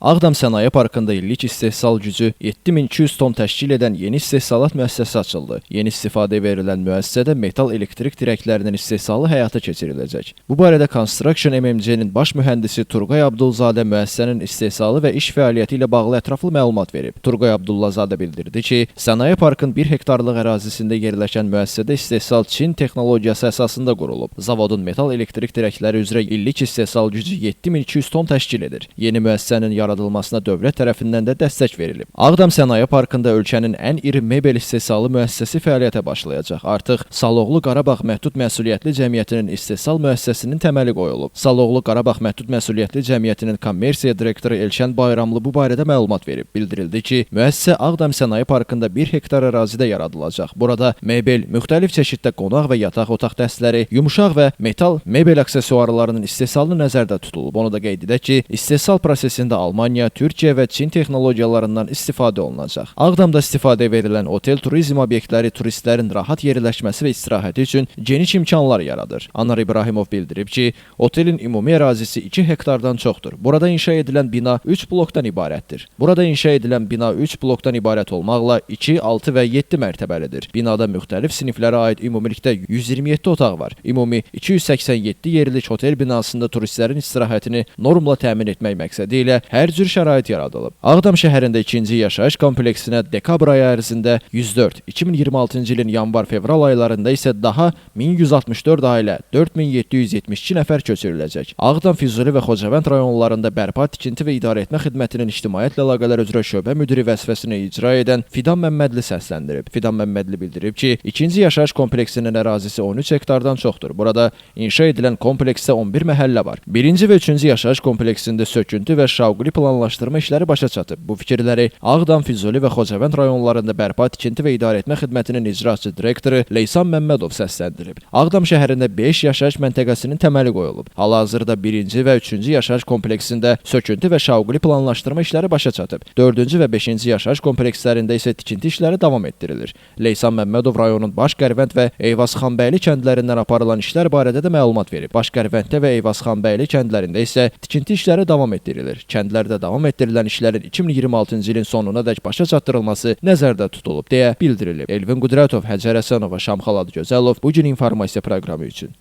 Ağdam Sənaye Parkında illik istehsal gücü 7200 ton təşkil edən yeni istehsalat müəssisəsi açıldı. Yeni istifadəyə verilən müəssisədə metal elektrik dirəklərinin istehsalı həyata keçiriləcək. Bu barədə Construction MMC-nin baş mühəndisi Turqay Abdulzadə müəssisənin istehsalı və iş fəaliyyəti ilə bağlı ətraflı məlumat verib. Turqay Abdullazadə bildirdi ki, Sənaye Parkın 1 hektarlıq ərazisində yerləşən müəssisədə istehsal Çin texnologiyası əsasında qurulub. Zavodun metal elektrik dirəkləri üzrə illik istehsal gücü 7200 ton təşkil edir. Yeni müəssisənin yaradılmasına dövlət tərəfindən də dəstək verilib. Ağdam Sənaye Parkında ölkənin ən iri mebel istehsalı müəssisəsi fəaliyyətə başlayacaq. Artıq Saloğlu Qarabağ Məhdud Məsuliyyətli Cəmiyyətinin istehsal müəssisəsinin təməli qoyulub. Saloğlu Qarabağ Məhdud Məsuliyyətli Cəmiyyətinin kommersiya direktoru Elşən Bayramlı bu barədə məlumat verib. Bildirildi ki, müəssisə Ağdam Sənaye Parkında 1 hektar ərazidə yaradılacaq. Burada mebel, müxtəlif çeşiddə qonaq və yataq otaq dəstləri, yumşaq və metal mebel aksesuarlarının istehsalı nəzərdə tutulub. Onu da qeyd edək ki, istehsal prosesində Almaniya, Türkiyə və Çin texnologiyalarından istifadə olunacaq. Ağdamda istifadəyə verilən otel turizm obyektləri turistlərin rahat yerləşməsi və istirahəti üçün geniş imkanlar yaradır. Anar İbrahimov bildirib ki, otelin ümumi ərazisi 2 hektardan çoxdur. Burada inşa edilən bina 3 blokdan ibarətdir. Burada inşa edilən bina 3 blokdan ibarət olmaqla 2, 6 və 7 mərtəbəlidir. Binada müxtəlif siniflərə aid ümumilikdə 127 otaq var. Ümumi 287 yerlik otel binasında turistlərin istirahətini normla təmin etmək məqsədi ilə hər cür şərait yaradılıb. Ağdam şəhərində ikinci yaşayış kompleksinə dekabr ayı ərzində 104, 2026-cı ilin yanvar-fevral aylarında isə daha 1164 ailə, 4772 nəfər köçürüləcək. Ağdam, Füzuli və Xocavənd rayonlarında bərpa, tikinti və idarəetmə xidmətinin ictimaiyyətlə əlaqələr üzrə şöbə müdiri vəzifəsini icra edən Fidan Məmmədli səsləndirib. Fidan Məmmədli bildirib ki, ikinci yaşayış kompleksinin ərazisi 13 hektardan çoxdur. Burada inşa edilən kompleksdə 11 məhəllə var. Birinci və üçüncü yaşayış kompleksində söküntü və şauguli planlaşdırma işləri başa çatıb. Bu fikirləri Ağdam, Füzuli və Xocavənd rayonlarında bərpa, tikinti və idarəetmə xidmətinin icraçı direktoru Leysan Məmmədov səsləndirib. Ağdam şəhərində 5 yaşayış məntəqəsinin təməli qoyulub. Hal-hazırda 1-ci və 3-cü yaşayış kompleksində söküntü və şauguli planlaşdırma işləri başa çatıb. 4-cü və 5-ci yaşayış komplekslərində isə tikinti işləri davam etdirilir. Leysan Məmmədov rayonun Başqərvənd və Eyvazxanbəyli kəndlərindən aparılan işlər barədə də məlumat verib. Başqərvənddə və Eyvazxanbəyli kəndlərində isə tikinti işləri davam etdirilir. Kəndlərdə davam etdirilən işlərin 2026-cı ilin sonunadək başa çatdırılması nəzərdə tutulub deyə bildirilib. Elvin Qudratov, Həcər Həsənova, Şamxal Adıgözəlov bu gün informasiya proqramı üçün.